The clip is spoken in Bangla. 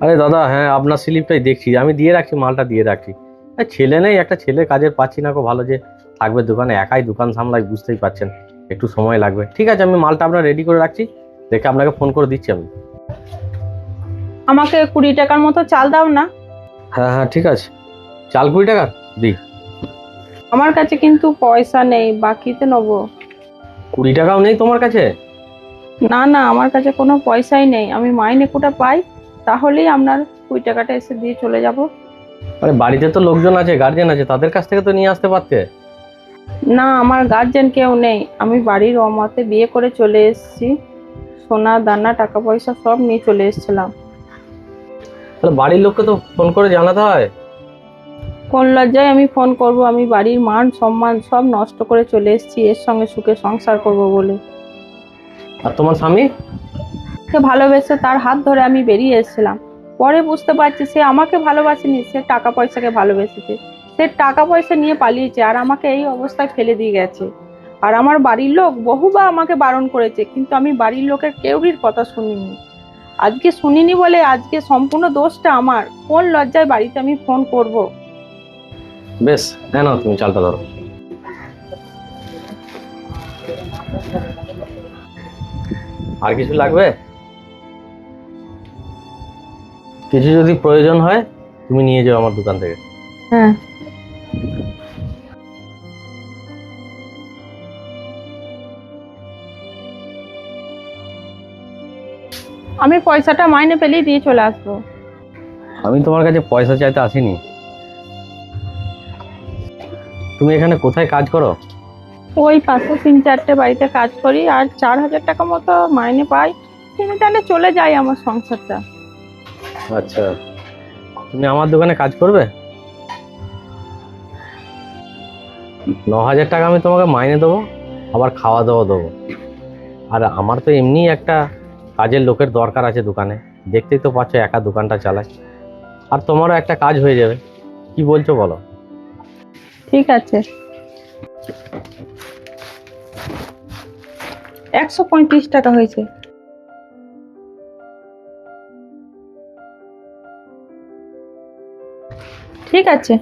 আরে দাদা হ্যাঁ আপনার স্লিপটাই দেখছি। আমি দিয়ে রাখছি মালটা দিয়ে রাখছি আর ছেলে নেই একটা ছেলে কাজের পাচ্ছি না খুব ভালো যে থাকবে দোকানে একাই দোকান সামলাই বুঝতেই পারছেন। একটু সময় লাগবে। ঠিক আছে আমি মালটা আপনার রেডি করে রাখছি। দেখে আপনাকে ফোন করে দিচ্ছি আমি। আমাকে কুড়ি টাকার মতো চাল দাও না। হ্যাঁ হ্যাঁ ঠিক আছে। চাল কুড়ি টাকা? দিই। আমার কাছে কিন্তু পয়সা নেই বাকিতে নেব। কুড়ি টাকাও নেই তোমার কাছে? না না আমার কাছে কোনো পয়সাই নেই। আমি মাইনে কোটা পাই। তাহলেই আপনার কুড়ি টাকাটা এসে দিয়ে চলে যাব। আরে বাড়িতে তো লোকজন আছে গার্জেন আছে তাদের কাছ থেকে তো নিয়ে আসতে পারতে। না আমার গার্জেন কেউ নেই। আমি বাড়ির অমতে বিয়ে করে চলে এসেছি। সোনা দানা টাকা পয়সা সব নিয়ে চলে এসেছিলাম। তাহলে বাড়ির লোককে তো ফোন করে জানাতে হয়। কোন লজ্জায় আমি ফোন করব? আমি বাড়ির মান সম্মান সব নষ্ট করে চলে এসেছি। এর সঙ্গে সুখে সংসার করব বলে। আর তোমার স্বামী? ভালোবেসে তার হাত ধরে আমি বেরিয়ে এসেছিলাম। পরে বুঝতে পারছি সে আমাকে ভালোবাসেনি, সে টাকা পয়সাকে ভালোবেসেছে। সে টাকা পয়সা নিয়ে পালিয়েছে আর আমাকে এই অবস্থায় ফেলে দিয়ে গেছে। আর আমার বাড়ির লোক বহুবার আমাকে বারণ করেছে, কিন্তু আমি বাড়ির লোকের কেউরির কথা শুনিনি। আজকে শুনিনি বলে আজকে সম্পূর্ণ দোষটা আমার। কোন লজ্জায় বাড়িতে আমি ফোন করব। বেশ হ্যাঁ তুমি চালটা ধরো। আর কিছু লাগবে? কিছু যদি প্রয়োজন হয় তুমি নিয়ে যাও আমার দোকান থেকে। হ্যাঁ। আমি পয়সাটা মাইনে পেলেই দিয়ে চলে আসব। আমি তোমার কাছে পয়সা চাইতে আসিনি। তুমি এখানে কোথায় কাজ করো? ওই পাশে তিন চারটে বাড়িতে কাজ করি আর চার হাজার টাকা মতো মাইনে পাই। তাহলে চলে যায় আমার সংসারটা। আচ্ছা। তুমি আমার দোকানে কাজ করবে? ন হাজার টাকা আমি তোমাকে মাইনে দেবো, আবার খাওয়া দাওয়া দেবো। আর আমার তো এমনিই একটা কাজের লোকের দরকার আছে দোকানে। দেখতেই তো পাচ্ছ একা দোকানটা চালায়। আর তোমারও একটা কাজ হয়ে যাবে। কি বলছো বলো? ঠিক আছে। একশো পঁয়ত্রিশ টাকা হয়েছে। ঠিক আছে।